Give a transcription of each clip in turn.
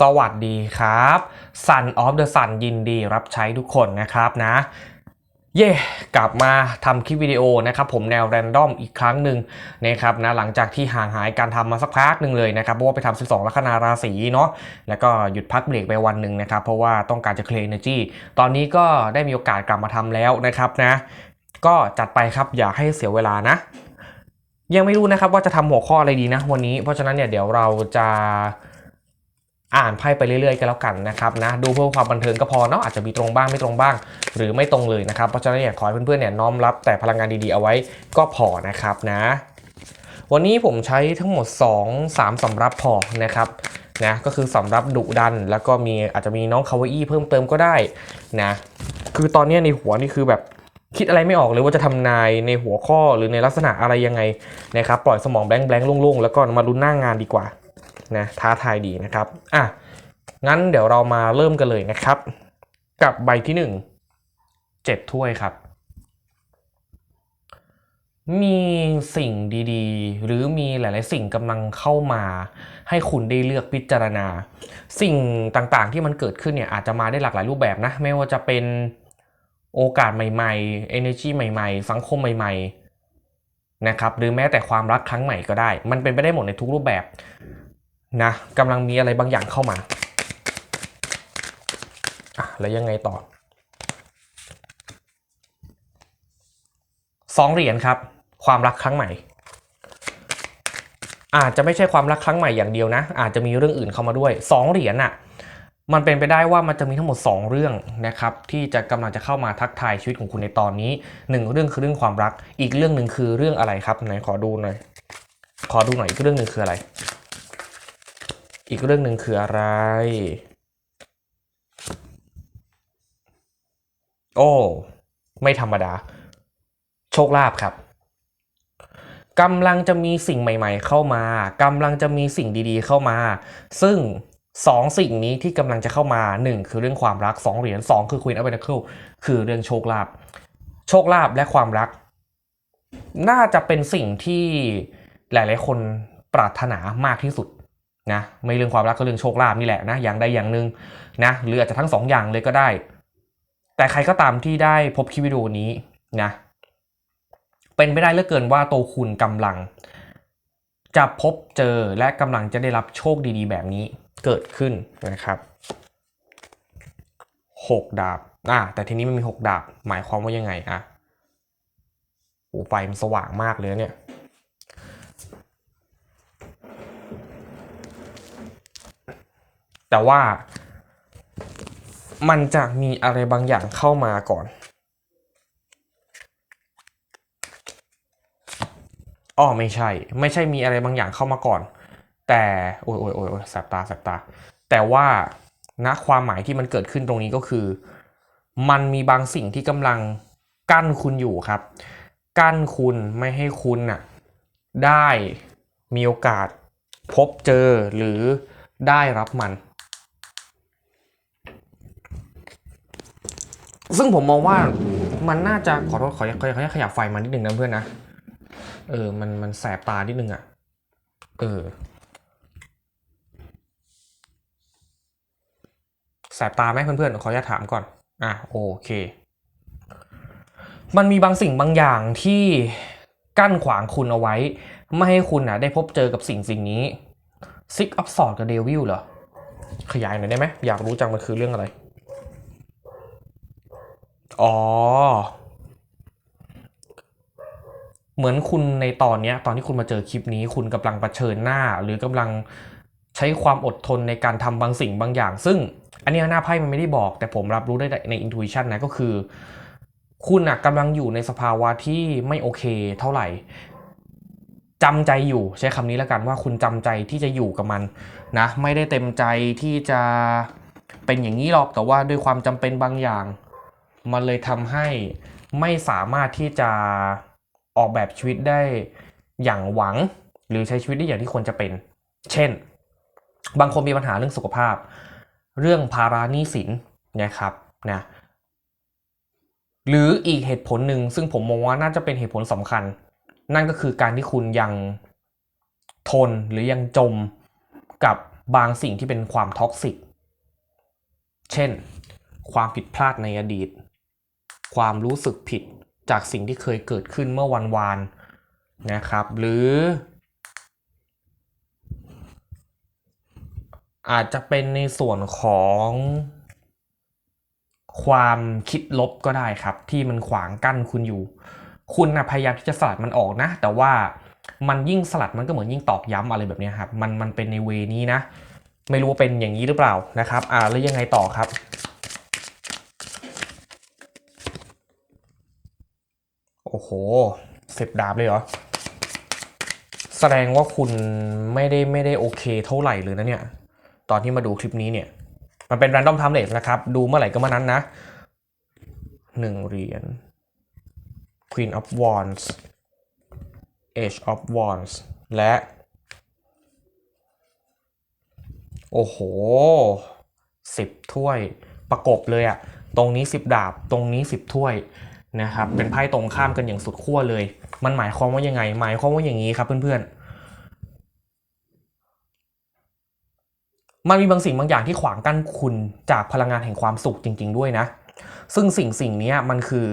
สวัสดีครับ Sun of the Sun ยินดีรับใช้ทุกคนนะครับนะ เย่กลับมาทำคลิปวิดีโอนะครับผมแนวแรนดอมอีกครั้งหนึ่งนะครับนะหลังจากที่ห่างหายการทำมาสักพักหนึ่งเลยนะครับเพราะว่าไปทำ12ลัคนาราศีเนาะแล้วก็หยุดพักเบรกไปวันหนึ่งนะครับ เพราะว่าต้องการจะเคลียร์ energy ตอนนี้ก็ได้มีโอกาสกลับมาทำแล้วนะครับนะ ก็จัดไปครับอย่าให้เสียเวลานะยังไม่รู้นะครับว่าจะทำหัวข้ออะไรดีนะวันนี้เพราะฉะนั้นเนี่ยเดี๋ยวเราจะ อ่านไพ่ไปเรื่อยๆกันแล้วกันนะครับนะดูเพื่อความบันเทิงก็พอเนาะอาจจะมีตรงบ้างไม่ตรงบ้าง หรือไม่ตรงเลยนะครับเพราะฉะนั้นเนี่ยขอให้เพื่อนๆเนี่ยน้อมรับแต่พลังงานดีๆเอาไว้ก็พอนะครับนะ วันนี้ผมใช้ทั้งหมด 2 3สำรับพอนะครับนะก็คือสำรับดุดัน แล้วก็มีอาจจะมีน้องคาวาอี้เพิ่มเติมก็ได้นะคือตอนนี้ในหัวนี่คือแบบคิดอะไรไม่ออกเลยว่าจะทำนายในหัวข้อหรือในลักษณะอะไรยังไงนะครับปล่อยสมองแบงค์แบงค์โล่งๆแล้วก็มาลุ้นหน้างานดีกว่า นะท้าทายดีนะครับอะงั้นเดี๋ยวเรามาเริ่มกันเลยนะครับ กับใบที่ 1 7 ถ้วยครับ มีสิ่งดีๆ หรือมีหลาย ๆ สิ่งกำลังเข้ามาให้คุณได้เลือกพิจารณา สิ่งต่างๆที่มันเกิดขึ้นเนี่ยอาจจะมาได้หลากหลายรูปแบบนะ ไม่ว่าจะเป็นโอกาสใหม่ๆ energy ใหม่ ๆ สังคมใหม่ ๆ นะครับ หรือแม้แต่ความรักครั้งใหม่ก็ได้ มันเป็นไปได้หมดในทุกรูปแบบ นะกำลังมีอะไรบางอย่างเข้ามาอะแล้วยังไงต่อสองเหรียญครับ ความรักครั้งใหม่ อาจจะไม่ใช่ความรักครั้งใหม่อย่างเดียวนะ อาจจะมีเรื่องอื่นเข้ามาด้วยสองเหรียญน่ะมันเป็นไปได้ว่ามันจะมีทั้งหมด 2 เรื่องนะครับที่จะกำลังจะเข้ามาทักทายชีวิตของคุณในตอนนี้หนึ่งเรื่องคือเรื่องความรัก อีกเรื่องหนึ่งคือเรื่องอะไรครับไหนขอดูหน่อยขอดูหน่อยอีกเรื่องหนึ่งคืออะไร อีกเรื่องหนึ่งคืออะไร โอ้ ไม่ธรรมดา โชคลาภครับกำลังจะมีสิ่งใหม่ ๆ เข้ามากำลังจะมีสิ่งดีๆ เข้ามา ซึ่งสองสิ่งนี้ที่กำลังจะเข้ามา 1 คือเรื่องความรัก 2 เหรียญ2คือ Queen of Pentacles คือเรื่องโชคลาภโชคลาภและความรัก น่าจะเป็นสิ่งที่หลาย ๆ คนปรารถนามากที่สุด นะไม่เรื่องความรักก็เรื่องโชคลาภนี่แหละนะอย่างใดอย่างหนึ่งนะหรืออาจจะทั้งสองอย่างเลยก็ได้ แต่ใครก็ตามที่ได้พบคลิปวิดีโอนี้นะเป็นไปได้เหลือเกินว่าโตคุณกำลัง จะพบเจอและกำลังจะได้รับโชคดีๆ แบบนี้เกิดขึ้นนะครับหกดาบอะแต่ทีนี้มันมีหกดาบหมายความว่ายังไงอะโอ้ไฟมันสว่างมากเลยเนี่ย แต่ว่า มันจะมีอะไรบางอย่างเข้ามาก่อนอ๋อไม่ใช่ ไม่ใช่มีอะไรบางอย่างเข้ามาก่อน แต่โอ้ยโอ้ยโอ้ยแสบตาแสบตา แต่ว่าณความหมายที่มันเกิดขึ้นตรงนี้ก็คือ มันมีบางสิ่งที่กำลังกั้นคุณอยู่ครับ กั้นคุณไม่ให้คุณน่ะได้มีโอกาสพบเจอหรือได้รับมัน ซึ่งผมมองว่ามันน่าจะขอโทษขอขอขอขยับไฟมานิดหนึ่งนะเพื่อนนะ เออ มันมันแสบตานิดนึงอะ่ะ เออ แสบตาไหมเพื่อนๆ ขออนุญาตถามก่อน อะโอเค มันมีบางสิ่งบางอย่างที่กั้นขวางคุณเอาไว้ ไม่ให้คุณน่ะได้พบเจอกับสิ่งสิ่งนี้ Six of Swords กับ Devil เหรอ ขยายหน่อยได้ไหม อยากรู้จังมันคือเรื่องอะไร อ๋อ เหมือนคุณในตอนเนี้ย ตอนที่คุณมาเจอคลิปนี้ คุณกำลังเผชิญหน้า หรือกำลังใช้ความอดทนในการทำบางสิ่งบางอย่าง ซึ่งอันนี้หน้าไพ่มันไม่ได้บอก แต่ผมรับรู้ได้ใน intuition นะก็คือ คุณนะกำลังอยู่ในสภาวะที่ไม่โอเคเท่าไหร่จำใจอยู่ใช้คำนี้แล้วกันว่าคุณจำใจที่จะอยู่กับมันนะไม่ได้เต็มใจที่จะเป็นอย่างนี้หรอกแต่ว่าด้วยความจำเป็นบางอย่าง มันเลยทำให้ไม่สามารถที่จะออกแบบชีวิตได้อย่างหวัง หรือใช้ชีวิตได้อย่างที่ควรจะเป็น เช่น บางคนมีปัญหาเรื่องสุขภาพ เรื่องภาระหนี้สินนะครับนะหรืออีกเหตุผลหนึ่งซึ่งผมมองว่าน่าจะเป็นเหตุผลสำคัญ นั่นก็คือการที่คุณยังทนหรือยังจมกับบางสิ่งที่เป็นความท็อกซิก เช่น ความผิดพลาดในอดีต ความรู้สึกผิดจากสิ่งที่เคยเกิดขึ้นเมื่อวันวานนะครับ หรือ อาจจะเป็นในส่วนของความคิดลบก็ได้ครับ ที่มันขวางกั้นคุณอยู่ คุณนะพยายามที่จะสลัดมันออกนะ แต่ว่ามันยิ่งสลัดมันก็เหมือนยิ่งตอกย้ำอะไรแบบนี้ครับมันมันเป็นในเวนี้นะ ไม่รู้ว่าเป็นอย่างนี้หรือเปล่านะครับ อ่าแล้วยังไงต่อครับ โอ้โหสร็จดาบเลยเหรอ แสดงว่าคุณไม่ได้ไม่ได้โอเคเท่าไหร่เลยนะเนี่ย ตอนที่มาดูคลิปนี้เนี่ย มันเป็น random time rate นะครับ ดูเมื่อไหร่ก็เมื่อนั้นนะหนึ่งเหรียญ Queen of Wands Age of Wands และ โอ้โหสิบถ้วยประกบเลยอะตรงนี้สิบดาบ ตรงนี้สิบถ้วย นะครับเป็นไพ่ตรงข้ามกันอย่างสุดขั้วเลย มันหมายความว่ายังไง หมายความว่าอย่างนี้ครับเพื่อนๆ มันมีบางสิ่งบางอย่างที่ขวางกั้นคุณจากพลังงานแห่งความสุขจริง ๆ ด้วยนะ ซึ่งสิ่งสิ่งนี้มันคือ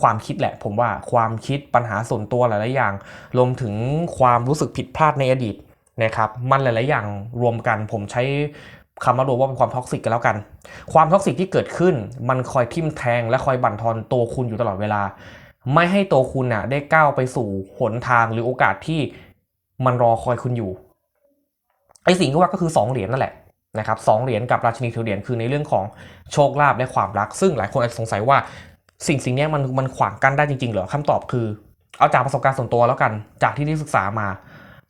ความคิดแหละ ผมว่าความคิดปัญหาส่วนตัวหลายๆอย่าง รวมถึงความรู้สึกผิดพลาดในอดีตนะครับ มันหลาย ๆ อย่างรวมกัน ผมใช้ คำมารวมว่าเป็นความท็อกซิกกันแล้วกัน ความท็อกซิกที่เกิดขึ้น มันคอยทิ่มแทงและคอยบั่นทอนตัวคุณอยู่ตลอดเวลา ไม่ให้ตัวคุณน่ะ ได้ก้าวไปสู่หนทางหรือโอกาสที่มันรอคอยคุณอยู่ไอสิ่งที่ว่าก็คือ 2 เหรียญนั่นแหละนะครับสองเหรียญกับราชินีถือเหรียญคือในเรื่องของโชคลาภและความรัก ซึ่งหลายคนอาจจะสงสัยว่าสิ่งสิ่งนี้มันมันขวางกั้นได้จริงๆเหรอคำตอบคือ เอาจากประสบการณ์ส่วนตัวแล้วกัน จากที่ได้ศึกษามา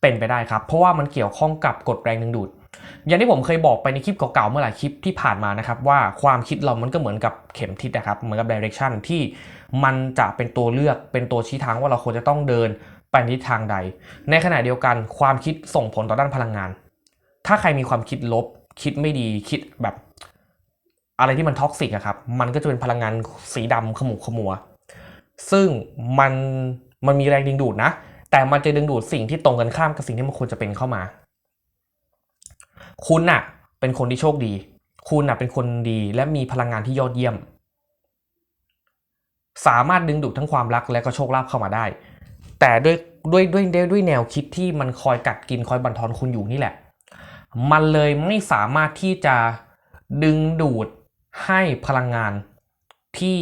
เป็นไปได้ครับ เพราะว่ามันเกี่ยวข้องกับกฎแรงดึงดูด อย่างที่ผมเคยบอกไปในคลิปเก่าๆเมื่อหลายคลิปที่ผ่านมานะครับว่าความคิดเรามันก็เหมือนกับเข็มทิศนะครับเหมือนกับ direction ที่มันจะเป็นตัวเลือกเป็นตัวชี้ทางว่าเราควรจะต้องเดินไปในทิศทางใด ในขณะเดียวกันความคิดส่งผลต่อด้านพลังงาน ถ้าใครมีความคิดลบ คิดไม่ดีคิดแบบ อะไรที่มันท็อกซิกอะครับมันก็จะเป็นพลังงานสีดำขมุกขมัว ซึ่งมันมันมีแรงดึงดูดนะ แต่มันจะดึงดูดสิ่งที่ตรงกันข้ามกับสิ่งที่มันควรจะเป็นเข้ามา คุณน่ะ เป็นคนที่โชคดี คุณน่ะเป็นคนดีและมีพลังงานที่ยอดเยี่ยม สามารถดึงดูดทั้งความรักและก็โชคลาภเข้ามาได้ แต่ด้วยด้วยด้วยด้วยแนวคิดที่มันคอยกัดกินคอยบั่นทอนคุณอยู่นี่แหละ มันเลยไม่สามารถที่จะดึงดูดให้พลังงานที่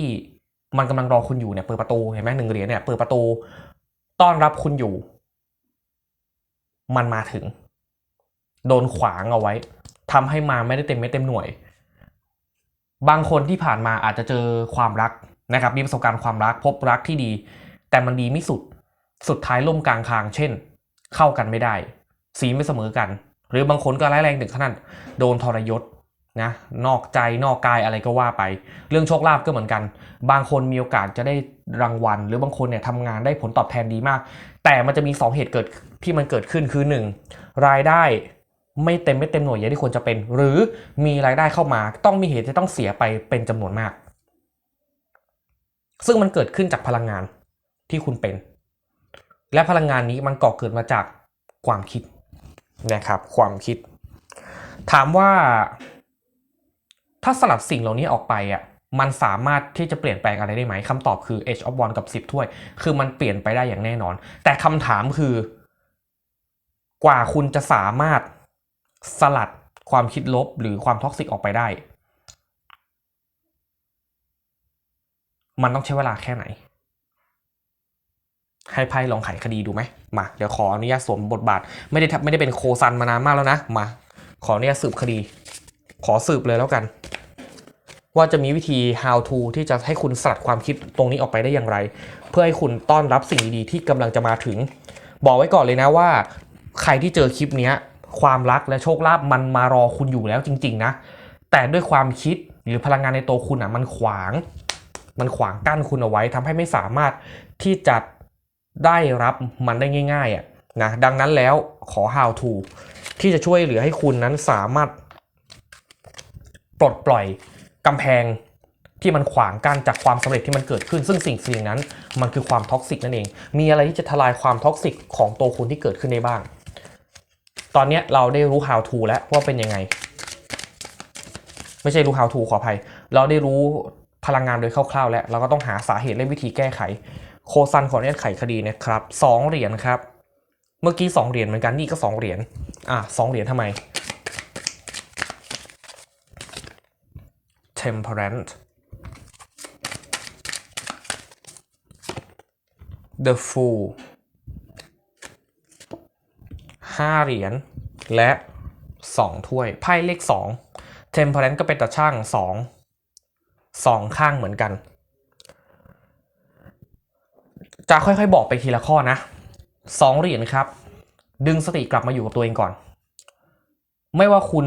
มันกำลังรอคุณอยู่เนี่ยเปิดประตูเห็นไหมหนึ่งเหรียญเนี่ยเปิดประตูต้อนรับคุณอยู่ มันมาถึง โดนขวางเอาไว้ทำให้มาไม่ได้เต็มเม็ดเต็มหน่วย บางคนที่ผ่านมาอาจจะเจอความรักนะครับมีประสบการณ์ความรักพบรักที่ดี แต่มันดีไม่สุดสุดท้ายล่มกลางคาง เช่น เข้ากันไม่ได้ สีไม่เสมอกัน หรือบางคนก็ร้ายแรงถึงขนาดโดนทรยศนะนอกใจนอกกายอะไรก็ว่าไป เรื่องโชคลาภก็เหมือนกัน บางคนมีโอกาสจะได้รางวัล หรือบางคนเนี่ยทำงานได้ผลตอบแทนดีมาก แต่มันจะมี 2 เหตุเกิดที่มันเกิดขึ้นคือ 1. รายได้ ไม่เต็มไม่เต็มหน่วยอย่างที่ควรจะเป็น หรือมีรายได้เข้ามาต้องมีเหตุที่ต้องเสียไปเป็นจำนวนมาก ซึ่งมันเกิดขึ้นจากพลังงานที่คุณเป็น และพลังงานนี้มันก่อเกิดมาจากความคิดนะครับความคิด ถามว่า ถ้าสลัดสิ่งเหล่านี้ออกไปอะมันสามารถที่จะเปลี่ยนแปลงอะไรได้ไหมคำตอบคือ Age of One กับ 10 ถ้วย คือมันเปลี่ยนไปได้อย่างแน่นอน แต่คำถามคือ กว่าคุณจะสามารถ สลัดความคิดลบหรือความท็อกซิกออกไปได้ มันต้องใช้เวลาแค่ไหน ให้ไพ่ลองไขคดีดูไหมมา เดี๋ยวขออนุญาตสวมบทบาท ไม่ได้ไม่ได้เป็นโคซันมานานมากแล้วนะ มา ขออนุญาตสืบคดี ขอสืบเลยแล้วกัน ว่าจะมีวิธี how to ที่จะให้คุณสลัดความคิดตรงนี้ออกไปได้อย่างไร เพื่อให้คุณต้อนรับสิ่งดีๆที่กำลังจะมาถึง บอกไว้ก่อนเลยนะว่า ใครที่เจอคลิปนี้ ความรักและโชคลาภมันมารอคุณอยู่แล้วจริง ๆ นะ แต่ด้วยความคิดหรือพลังงานในตัวคุณอะมันขวาง มันขวางกั้นคุณเอาไว้ทำให้ไม่สามารถที่จะได้รับมันได้ง่ายๆอะนะดังนั้นแล้วขอ how to ที่จะช่วยเหลือให้คุณนั้นสามารถ ปลดปล่อยกำแพงที่มันขวางกั้นจากความสำเร็จที่มันเกิดขึ้น ซึ่งสิ่งสิ่งนั้นมันคือความท็อกซิกนั่นเอง มีอะไรที่จะทลายความท็อกซิกของตัวคุณที่เกิดขึ้นได้บ้าง ตอนนี้เราได้รู้ how to แล้วว่าเป็นยังไง ไม่ใช่รู้ how to ขออภัย เราได้รู้พลังงานโดยคร่าวๆ แล้ว เราก็ต้องหาสาเหตุและวิธีแก้ไข โคซันขออนุญาตไขคดีนะครับสองเหรียญครับ เมื่อกี้สองเหรียญเหมือนกันนี่ก็สองเหรียญอะสองเหรียญทำไม temperance the fool ห้าเหรียญและสองถ้วย ไพ่เลขสอง temperance ก็เป็นตาช่างสองสองข้างเหมือนกัน จะค่อยๆบอกไปทีละข้อนะสองเหรียญครับ ดึงสติกลับมาอยู่กับตัวเองก่อน ไม่ว่าคุณ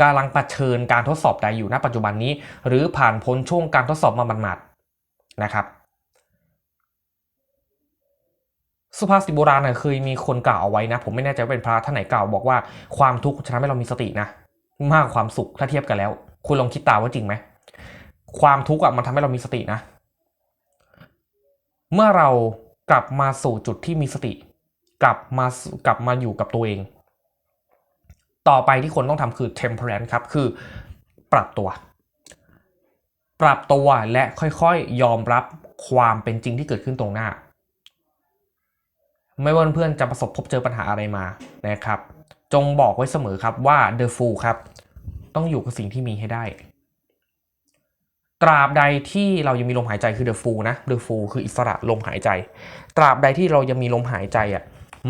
กำลังเผชิญการทดสอบใดอยู่ณปัจจุบันนี้ หรือผ่านพ้นช่วงการทดสอบมาบันหมาดนะครับ สุภาษิตโบราณเคยมีคนกล่าวเอาไว้นะ ผมไม่แน่ใจว่าเป็นพระท่านไหนกล่าวบอกว่าความทุกข์จะทำให้เรามีสตินะ มากกว่าความสุขถ้าเทียบกันแล้ว คุณลองคิดตามว่าจริงไหมความทุกข์อะมันทำให้เรามีสตินะ เมื่อเรากลับมาสู่จุดที่มีสติ กลับมากลับมาอยู่กับตัวเอง ต่อไปที่คนต้องทำคือ temperance ครับ คือปรับตัว ปรับตัวและค่อยๆยอมรับความเป็นจริงที่เกิดขึ้นตรงหน้า ไม่ว่าเพื่อนจะประสบพบเจอปัญหาอะไรมานะครับ จงบอกไว้เสมอครับว่า the fool ครับ ต้องอยู่กับสิ่งที่มีให้ได้ ตราบใดที่เรายังมีลมหายใจคือ the fool นะ the fool คืออิสระลมหายใจ ตราบใดที่เรายังมีลมหายใจอะ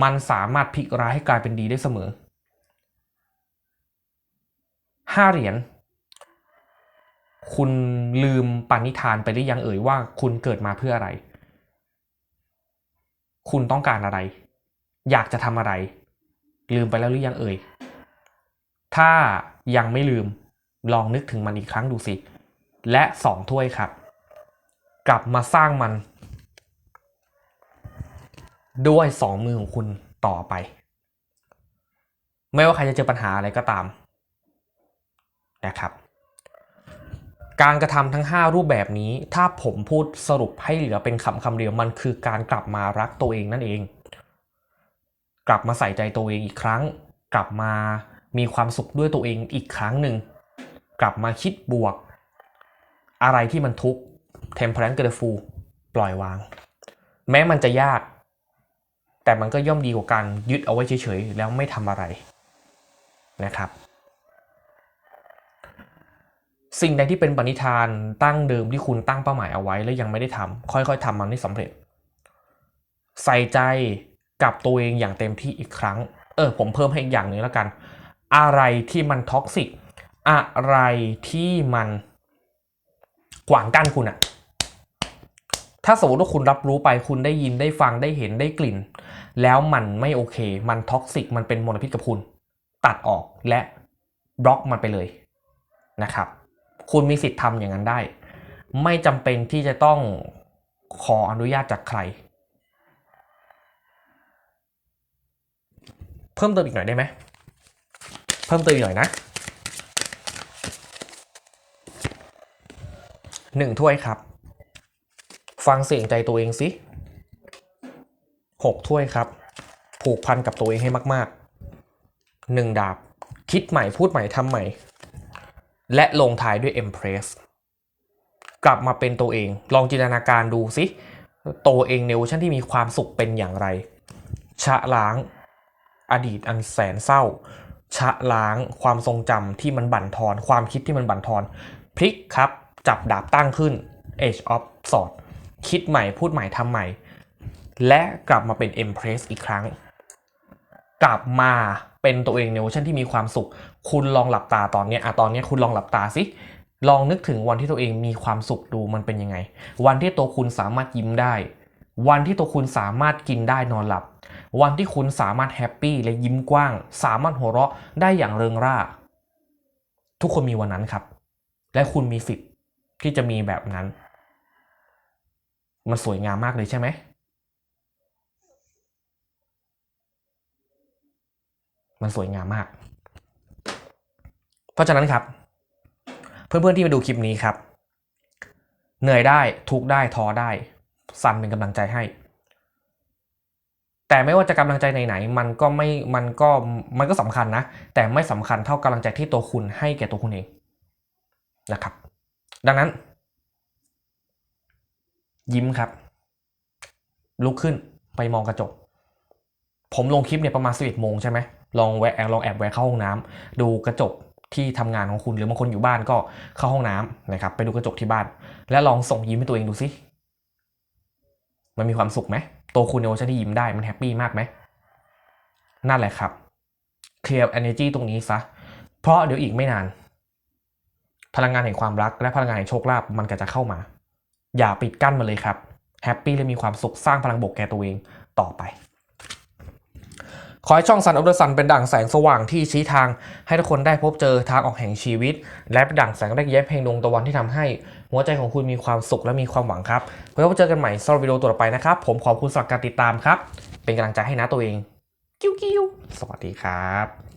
มันสามารถพลิกร้ายให้กลายเป็นดีได้เสมอห้าเหรียญคุณลืมปณิธานไปหรือยังเอ่ยว่าคุณเกิดมาเพื่ออะไร คุณต้องการอะไร อยากจะทำอะไร ลืมไปแล้วหรือยังเอ่ย ถ้ายังไม่ลืมลองนึกถึงมันอีกครั้งดูสิ และสองถ้วยครับ กลับมาสร้างมัน ด้วยสองมือของคุณต่อไป ไม่ว่าใครจะเจอปัญหาอะไรก็ตามนะครับ การกระทำทั้ง 5 รูปแบบนี้ ถ้าผมพูดสรุปให้เหลือเป็นคำคำเดียวมันคือการกลับมารักตัวเองนั่นเอง กลับมาใส่ใจตัวเองอีกครั้ง กลับมามีความสุขด้วยตัวเองอีกครั้งหนึ่ง กลับมาคิดบวก อะไรที่มันทุกข์ temperance กับ the fool ปล่อยวาง แม้มันจะยาก แต่มันก็ย่อมดีกว่าการยึดเอาไว้เฉยๆ แล้วไม่ทำอะไรนะครับ สิ่งใดที่เป็นปณิธานตั้งเดิมที่คุณตั้งเป้าหมายเอาไว้แล้วยังไม่ได้ทำค่อยๆทำมันให้สำเร็จ ใส่ใจกับตัวเองอย่างเต็มที่อีกครั้ง เออ ผมเพิ่มให้อีกอย่างหนึ่งแล้วกัน อะไรที่มันท็อกซิกอะไรที่มันขวางกั้นคุณอะถ้าสมมติว่าคุณรับรู้ไปคุณได้ยินได้ฟังได้เห็นได้กลิ่น แล้วมันไม่โอเค มันท็อกซิกมันเป็นมลพิษกับคุณ ตัดออกและบล็อกมันไปเลยนะครับ คุณมีสิทธิ์ทำอย่างนั้นได้ ไม่จำเป็นที่จะต้องขออนุญาตจากใคร เพิ่มเติมอีกหน่อยได้ไหม เพิ่มเติมอีกหน่อยนะหนึ่งถ้วยครับ ฟังเสียงใจตัวเองสิหกถ้วยครับ ผูกพันกับตัวเองให้มากๆหนึ่งดาบ คิดใหม่พูดใหม่ทำใหม่ และลงท้ายด้วย Empress กลับมาเป็นตัวเอง ลองจินตนาการดูสิตัวเองในเวอร์ชันที่มีความสุขเป็นอย่างไร ชะล้าง อดีตอันแสนเศร้า ชะล้างความทรงจำที่มันบั่นทอน ความคิดที่มันบั่นทอน พลิกครับ จับดาบตั้งขึ้น Age of Sword คิดใหม่พูดใหม่ทำใหม่ และกลับมาเป็น Empress อีกครั้ง กลับมา เป็นตัวเองในเวอร์ชันที่มีความสุข คุณลองหลับตาตอนนี้อะตอนนี้คุณลองหลับตาสิลองนึกถึงวันที่ตัวเองมีความสุขดูมันเป็นยังไง วันที่ตัวคุณสามารถยิ้มได้ วันที่ตัวคุณสามารถกินได้นอนหลับ วันที่คุณสามารถแฮปปี้และยิ้มกว้าง สามารถหัวเราะได้อย่างเริงร่า ทุกคนมีวันนั้นครับ และคุณมีสิทธิ์ที่จะมีแบบนั้น มันสวยงามมากเลยใช่ไหม มันสวยงามมาก เพราะฉะนั้นครับ เพื่อนๆที่มาดูคลิปนี้ครับ เหนื่อยได้ทุกได้ท้อได้ซันเป็นกำลังใจให้ แต่ไม่ว่าจะกำลังใจไหนๆมันก็ไม่มันก็มันก็สำคัญนะ แต่ไม่สำคัญเท่ากำลังใจที่ตัวคุณให้แก่ตัวคุณเองนะครับ ดังนั้น ยิ้มครับ ลุกขึ้นไปมองกระจก ผมลงคลิปเนี่ยประมาณ11โมงใช่ไหม ลองแวะลองแอบแวะเข้าห้องน้ำดูกระจกที่ทำงานของคุณหรือบางคนอยู่บ้านก็เข้าห้องน้ำนะครับไปดูกระจกที่บ้าน แล้วลองส่งยิ้มให้ตัวเองดูสิมันมีความสุขไหมตัวคุณในเวอร์ชันที่ยิ้มได้มันแฮปปี้มากไหมนั่นแหละครับเคลียร์ energy ตรงนี้ซะเพราะเดี๋ยวอีกไม่นาน พลังงานแห่งความรักและพลังงานแห่งโชคลาภมันก็จะเข้ามา อย่าปิดกั้นมันเลยครับแฮปปี้และมีความสุขสร้างพลังบวกแก่ตัวเองต่อไป ขอให้ช่องซันอัลเดอร์ซันเป็นดั่งแสงสว่างที่ชี้ทาง ให้ทุกคนได้พบเจอทางออกแห่งชีวิต และเป็นดั่งแสงแรกแย้มเพลงดวงตะวันที่ทำให้ หัวใจของคุณมีความสุขและมีความหวังครับไว้พบเจอกันใหม่สำหรับวิดีโอต่อไปนะครับ ผมขอบคุณสำหรับการติดตามครับ เป็นกำลังใจให้นะตัวเองกิ้วกิ้วสวัสดีครับ